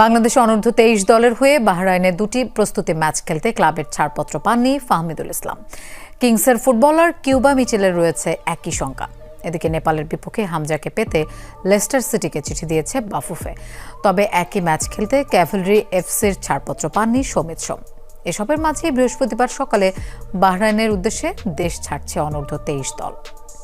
বাংলাদেশ অনূর্ধ্ব তেইশ দলের হয়ে বাহরাইনে দুটি প্রস্তুতি ম্যাচ খেলতে ক্লাবের ছাড়পত্র পাননি ফাহমিদুল ইসলাম। কিংসের ফুটবলার কিউবা মিচেলের রয়েছে একই সংখ্যা এদিকে নেপালের বিপক্ষে হামজাকে পেতে লেস্টার সিটিকে চিঠি দিয়েছে বাফুফে। তবে একই ম্যাচ খেলতে ক্যাভেলরি এফসির ছাড়পত্র পাননি সমিত সোম। এসবের মাঝেই বৃহস্পতিবার সকালে বাহরাইনের উদ্দেশ্যে দেশ ছাড়ছে অনূর্ধ্ব তেইশ দল।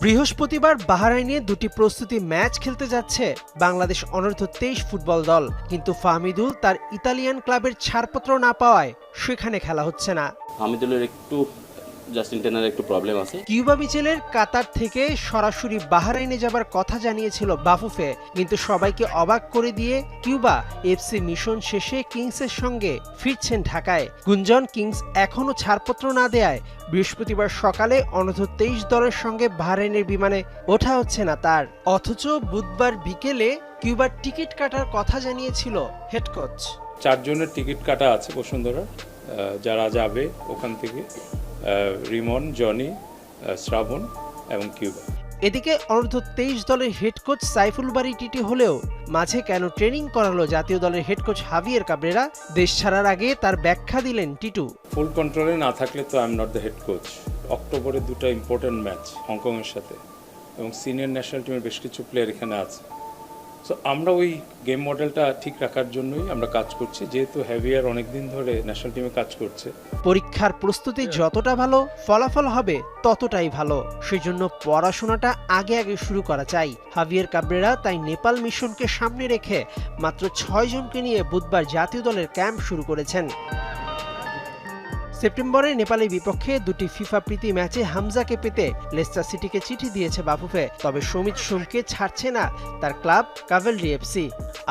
বৃহস্পতিবার বাহারাইনে দুটি প্রস্তুতি ম্যাচ খেলতে যাচ্ছে বাংলাদেশ অনূর্ধ্ব তেইশ ফুটবল দল। কিন্তু ফাহমিদুল তার ইতালিয়ান ক্লাবের ছাড়পত্র না পাওয়ায় সেখানে খেলা হচ্ছে না। হামিদুলের একটু জাস্ট ইন্টারনাল একটু প্রবলেম আছে। কিউবা মিচেলের কাতার থেকে সরাসরি বাহারাইনে যাবার কথা জানিয়েছিল বাফুফে কিন্তু সবাইকে অবাক করে দিয়ে কিউবা এফসি মিশন শেষে কিংসের সঙ্গে ফিরছেন ঢাকায়। গুঞ্জন কিংস এখনও ছাড়পত্র না দেয়ায় বৃহস্পতিবার সকালে অনূর্ধ্ব তেইশ দলের সঙ্গে বাহরাইনের বিমানে ওঠা হচ্ছে না তার। অথচ বুধবার বিকেলে কিউবার টিকিট কাটার কথা জানিয়েছিল হেড কোচ। চারজনের টিকিট কাটা আছে বসুন্ধরা যারা যাবে ওখান থেকে। রিমন জনি শ্রাবণ এবং কিউবা। এদিকে অনূর্ধ্ব তেইশ দলের হেড কোচ সাইফুল বাড়ি টিটি হলেও মাঝে কেন ট্রেনিং করালো জাতীয় দলের হেড কোচ হাভিয়ের কাবরেরা? দেশ ছাড়ার আগে তার ব্যাখ্যা দিলেন টিটু। ফুল কন্ট্রোলে না থাকলে তো I am not the head coach অক্টোবরে দুটো ইম্পর্টেন্ট ম্যাচ হংকংয়ের সাথে এবং সিনিয়র ন্যাশনাল টিমের বেশ কিছু প্লেয়ার এখানে আছে। সো আমরা ওই গেম মডেলটা ঠিক রাখার জন্যই আমরা কাজ করছি, যেহেতু হ্যাভিয়ার অনেকদিন ধরে ন্যাশনাল টিমে কাজ করছে। পরীক্ষার প্রস্তুতি যতটা ভালো, ফলাফল হবে ততটাই ভালো। সেজন্য পড়াশোনাটা আগে আগে শুরু করা চাই। হাভিয়ার কাবরেরা তাই নেপাল মিশনকে সামনে রেখে মাত্র ছয় জনকে নিয়ে বুধবার জাতীয় দলের ক্যাম্প শুরু করেছেন। সেপ্টেম্বরে নেপালের বিপক্ষে দুটি ফিফা প্রীতি ম্যাচে হামজাকে পেতে লেস্টার সিটিকে চিঠি দিয়েছে বাফুফে। তবে সমিত সোমকে ছাড়ছে না তার ক্লাব কাভেলরি এফসি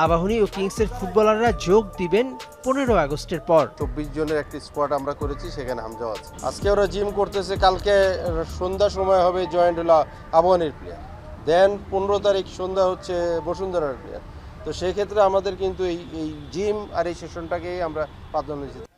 আবাহনী ও কিংসের ফুটবলাররা যোগ দিবেন পনেরো আগস্টের পর। চব্বিশ জনের একটি স্কোয়াড আমরা করেছি, সেখানে হামজাও আছে। আজকে ওরা জিম করতেছে, কালকে সন্ধ্যা সময় হবে জয়েন্ট হলো আবহানের প্লেয়ার দেন পনেরো তারিখ সন্ধ্যা হচ্ছে বসুন্ধরার প্লেয়ার তো সেই ক্ষেত্রে আমাদের কিন্তু এই এই জিম আর এই সেশনটাকেই আমরা প্রাধান্য দিচ্ছি।